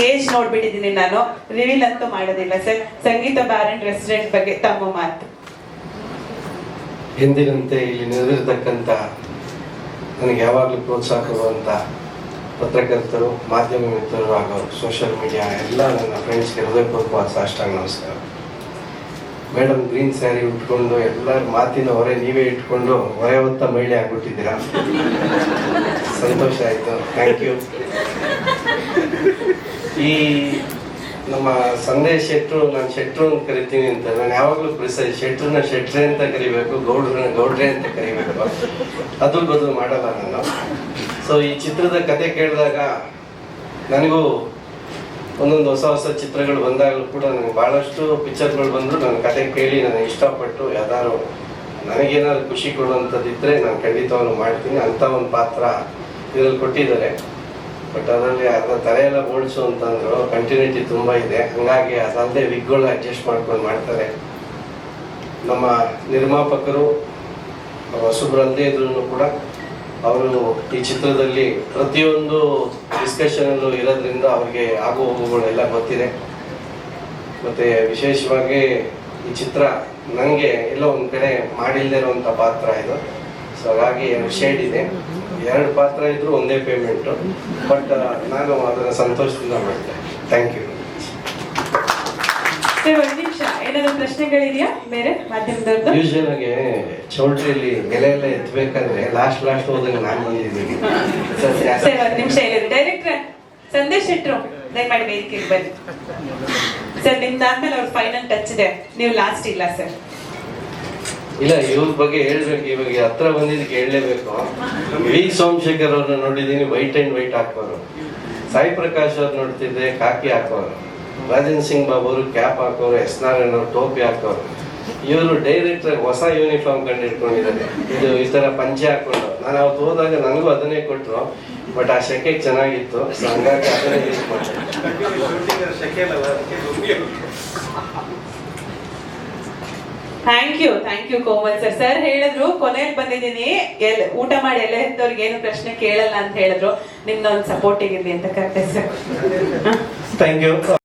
Age ನೋಡ್ಬಿಟ್ಟಿದ್ದೀನಿ ನಾನು. Reveal ಅಂತೂ ಮಾಡೋದಿಲ್ಲ ಸರ್. ಸಂಗೀತ ಬಾರ್ ರೆಸ್ಟೋರೆಂಟ್ ಬಗ್ಗೆ ತಮ್ಮ ಮಾತು. ಎಂದಿನಂತೆ ಇಲ್ಲಿ ನೆರೆದಿರ್ತಕ್ಕಂಥ ನನಗೆ ಯಾವಾಗಲೂ ಪ್ರೋತ್ಸಾಹ ಕೊಡುವಂಥ ಪತ್ರಕರ್ತರು, ಮಾಧ್ಯಮ ಮಿತ್ರರು ಹಾಗೂ ಸೋಷಿಯಲ್ ಮೀಡಿಯಾ ಎಲ್ಲ ನನ್ನ ಫ್ರೆಂಡ್ಸ್ಗೆ ಹೃದಯಪೂರ್ವಕವಾದ ಸಾಷ್ಟಾಂಗ ನಮಸ್ಕಾರ. ಮೇಡಮ್ ಗ್ರೀನ್ ಸ್ಯಾರಿ ಉಟ್ಕೊಂಡು ಎಲ್ಲರ ಮಾತಿನ ಹೊರೆ ನೀವೇ ಇಟ್ಕೊಂಡು ಹೊರೆ ಹೊತ್ತ ಮಹಿಳೆ ಆಗ್ಬಿಟ್ಟಿದ್ದೀರಾ? ಸಂತೋಷ ಆಯಿತು. ಥ್ಯಾಂಕ್ ಯು ಈ ನಮ್ಮ ಸಂದೇ ಶೆಟ್ರು, ನಾನು ಶೆಟ್ರು ಅಂತ ಕರಿತೀನಿ ಅಂತ ನಾನು ಯಾವಾಗಲೂ ಪ್ರಿಸೈ ಶೆಟ್ರನ್ನ ಶೆಟ್ರೆ ಅಂತ ಕರಿಬೇಕು, ಗೌಡ್ರನ್ನ ಗೌಡ್ರೆ ಅಂತ ಕರಿಬೇಕು. ಅದು ಬದಲು ಮಾಡಲ್ಲ ನಾನು. ಸೊ ಈ ಚಿತ್ರದ ಕತೆ ಕೇಳಿದಾಗ ನನಗೂ ಒಂದೊಂದು ಹೊಸ ಹೊಸ ಚಿತ್ರಗಳು ಬಂದಾಗಲೂ ಕೂಡ ನನಗೆ ಭಾಳಷ್ಟು ಪಿಕ್ಚರ್ಗಳು ಬಂದರೂ ನನ್ನ ಕತೆ ಕೇಳಿ ನಾನು ಇಷ್ಟಪಟ್ಟು ಯಾವ್ದಾದ್ರು ನನಗೇನಾದ್ರು ಖುಷಿ ಕೊಡುವಂಥದ್ದಿದ್ದರೆ ನಾನು ಖಂಡಿತವಾಗ್ಲೂ ಮಾಡ್ತೀನಿ. ಅಂಥ ಒಂದು ಪಾತ್ರ ಇದರಲ್ಲಿ ಕೊಟ್ಟಿದ್ದಾರೆ. ಬಟ್ ಅದರಲ್ಲಿ ಅದನ್ನ ತಲೆ ಎಲ್ಲ ಬೋಳ್ಸು ಅಂತಂದ್ರು ಕಂಟಿನ್ಯೂಟಿ ತುಂಬ ಇದೆ. ಹಂಗಾಗಿ ಅದಲ್ಲದೆ ವಿಗ್ಗಳನ್ನ ಅಡ್ಜಸ್ಟ್ ಮಾಡ್ಕೊಂಡು ಮಾಡ್ತಾರೆ. ನಮ್ಮ ನಿರ್ಮಾಪಕರು ಸುಬ್ರಂದೇ ಇದ್ರೂ ಕೂಡ ಅವರು ಈ ಚಿತ್ರದಲ್ಲಿ ಪ್ರತಿಯೊಂದು ಡಿಸ್ಕಷನಲ್ಲೂ ಇರೋದ್ರಿಂದ ಅವ್ರಿಗೆ ಆಗು ಹೋಗುಗಳೆಲ್ಲ ಗೊತ್ತಿದೆ. ಮತ್ತೆ ವಿಶೇಷವಾಗಿ ಈ ಚಿತ್ರ ನನಗೆ ಎಲ್ಲೋ ಒಂದು ಕಡೆ ಮಾಡಿಲ್ಲದೆ ಇರುವಂಥ ಪಾತ್ರ ಇದು. ಸೊ ಹಾಗಾಗಿ ಶೇಡ್ ಇದೆ. ಎರಡು ಪಾತ್ರ ಇದ್ರು ಒಂದೇ ಪೇಮೆಂಟ್ ಬಟ್ ನಾನು ಅದರ ಸಂತೋಷದಿಂದ ಮಾಡ್ತೇನೆ. ಥ್ಯಾಂಕ್ ಯು ನಿಮಿಷ. ಏನಾದ್ರು ಪ್ರಶ್ನೆಗಳಿದೆಯಾ ಬೇರೆ ಮಾಧ್ಯಮದವ್ರದ್ದು? ಯೂಶುವಲ್ ಆಗಿ ಚೌಲ್ಟ್ರಿಯಲ್ಲಿ ಎಲೆ ಎಲ್ಲ ಎತ್ತಬೇಕಂದ್ರೆ ಲಾಸ್ಟ್ ಲಾಸ್ಟ್ ಹೋದಾಗ ನಾನು ಬಂದಿದ್ದೀನಿ. ಸರ್ ಒಂದ್ ನಿಮಿಷ ಡೈರೆಕ್ಟರ್ ಸಂದೇಶ್ ಶೆಟ್ರು ದಯಮಾಡಿ ವೇದಿಕೆಗೆ ಬನ್ನಿ. ಸರ್ ನಿಮ್ದಾದ್ಮೇಲೆ ಅವ್ರ ಫೈನಲ್ ಟಚ್ ಇದೆ. ನೀವು ಲಾಸ್ಟ್ ಇಲ್ಲ ಸರ್. ಇಲ್ಲ, ಇವ್ರ ಬಗ್ಗೆ ಹೇಳ್ಬೇಕು, ಇವಾಗ ಹತ್ರ ಬಂದಿದ್ದಕ್ಕೆ ಹೇಳಲೇಬೇಕು ವಿ. ಸೋಮಶೇಖರ್ ಅವ್ರನ್ನ ನೋಡಿದ್ದೀನಿ ವೈಟ್ ಅಂಡ್ ವೈಟ್ ಹಾಕೋರು ಸಾಯಿ ಪ್ರಕಾಶ್ ಅವ್ರು ನೋಡ್ತಿದ್ದೆ ಕಾಕಿ ಹಾಕೋರು ರಾಜನ್ ಸಿಂಗ್ ಬಾಬು ಅವರು ಕ್ಯಾಪ್ ಹಾಕೋರು, ಎಸ್. ನಾರಾಯಣ್ ಅವ್ರು ಟೋಪಿ ಹಾಕೋರು ಇವರು ಡೈರೆಕ್ಟರ್ ಹೊಸ ಯೂನಿಫಾರ್ಮ್ ಕಂಡು ಇಟ್ಕೊಂಡಿದ್ದಾರೆ ಇದು ಈ ತರ ಪಂಚೆ ಹಾಕೊಂಡು. ನಾನು ಅವತ್ತು ಹೋದಾಗ ನನಗೂ ಅದನ್ನೇ ಕೊಟ್ಟರು ಬಟ್ ಆ ಸೆಕೆ ಚೆನ್ನಾಗಿತ್ತು. ಹಂಗಾಗಿ ಅದನ್ನೇ ಯೂಸ್ ಮಾಡಿದೆ. Thank you thank you Komal sir sir ಹೇಳಿದ್ರು, ಕೊನೆಯಲ್ಲಿ ಬಂದಿದ್ದೀನಿ. ಎಲ್, ಊಟ ಮಾಡಿ ಎಲ್ಲ ಹೆತ್ತವ್ರಿಗೆ ಏನು ಪ್ರಶ್ನೆ ಕೇಳಲ್ಲ ಅಂತ ಹೇಳಿದ್ರು. ನಿಮ್ದೊಂದು ಒಂದು ಇರಲಿ ಅಂತ ಕರೆಕ್ಟ್ ಸರ್ ಥ್ಯಾಂಕ್ ಯು